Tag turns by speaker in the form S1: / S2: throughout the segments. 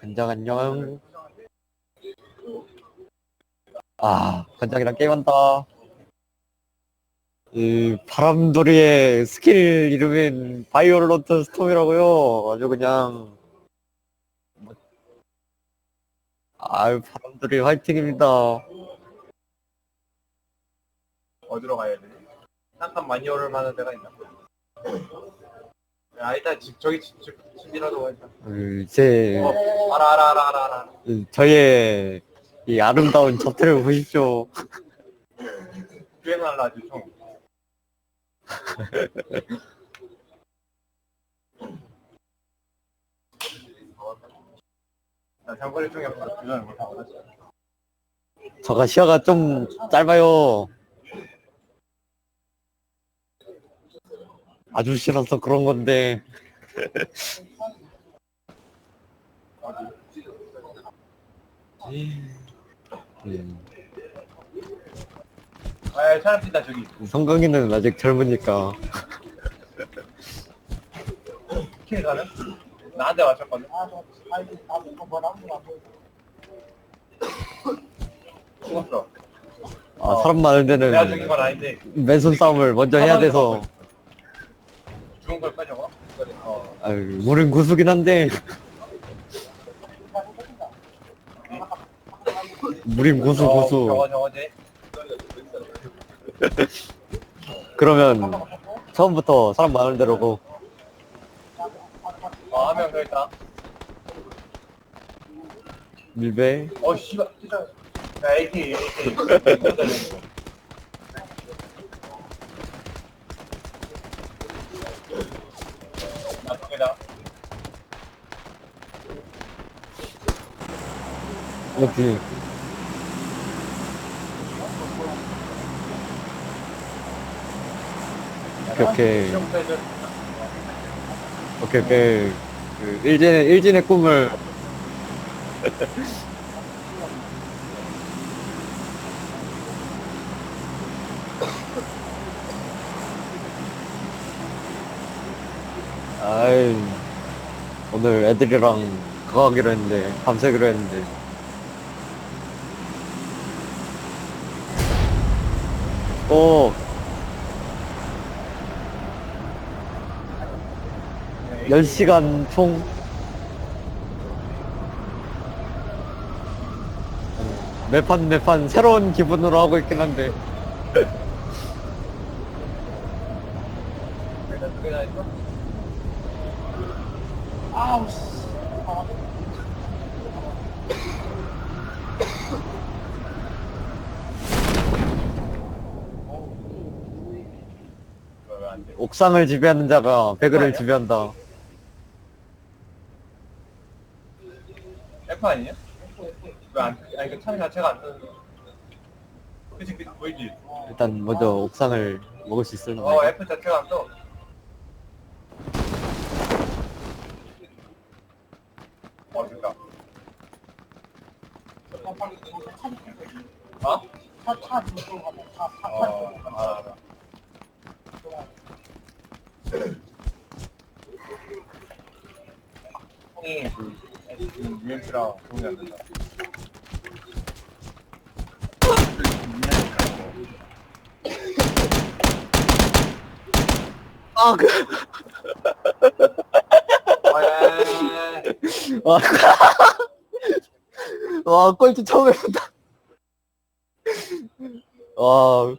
S1: 간장 안녕. 아, 간장이랑 게임한다. 이 바람돌이의 스킬 이름인 바이올런트 스톰이라고요. 아주 그냥 뭐- 아유 바람돌이 화이팅입니다.
S2: 어디로 가야 돼? 잠깐 많이 오를 만한 데가 있나? 야 일단 집 저기 집, 집, 집이라도 가자.
S1: 그,
S2: 제어 알아 알아 알아 알아 알아.
S1: 그, 저의 이 아름다운 저태를 보십시오.
S2: 유행을 아주 좀. 나 장거리 중에 없어. 도전을 못하고.
S1: 저가 시야가 좀 짧아요. 아주 싫어서 그런 건데. 음,
S2: 아 사람 뛴다 저기.
S1: 성강이는 아직 젊으니까.
S2: 킬 가는? 나한테 맞췄거든. 죽었어.
S1: 아, 사람 많은 데는
S2: 내가 죽인 건 아닌데
S1: 맨손 싸움을 먼저 해야 돼서.
S2: 죽은 걸까 저거? 어.
S1: 아유, 우린 구수긴 한데.
S2: 어,
S1: 구수.
S2: 저거 저거지.
S1: 그러면 처음부터 사람 많은 데로 고.
S2: 어, 한명 더 있다.
S1: 밀배.
S2: 어, 씨발. 진짜. 야, AK, AK.
S1: 이렇게. 오케이, 오케이. 오케이, 오케이. 그 일진의, 일진의 꿈을. 아이, 오늘 애들이랑 그거 하기로 했는데, 밤새기로 했는데. 오, 10시간 총. 매판 매판 새로운 기분으로 하고 있긴 한데.
S2: 아우, 씨. 왜
S1: 옥상을 지배하는 자가 배그를 지배한다.
S2: F 아니냐? 왜안 아니 그창 자체가 안 뜨는 그치 그 보이지?
S1: 일단 먼저 옥상을 먹을 수 있을려나
S2: 어 F 자체가 안 떠. 어 됐다. 어? 어, 아, 알아. 형이 그 UMC랑 동의 안 된다.
S1: 아, 그,
S2: 왜?
S1: 와, 와, 꼴찌 처음 해본다. 와,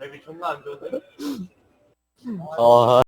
S2: 랩이 존나 안 좋은데?
S1: 아,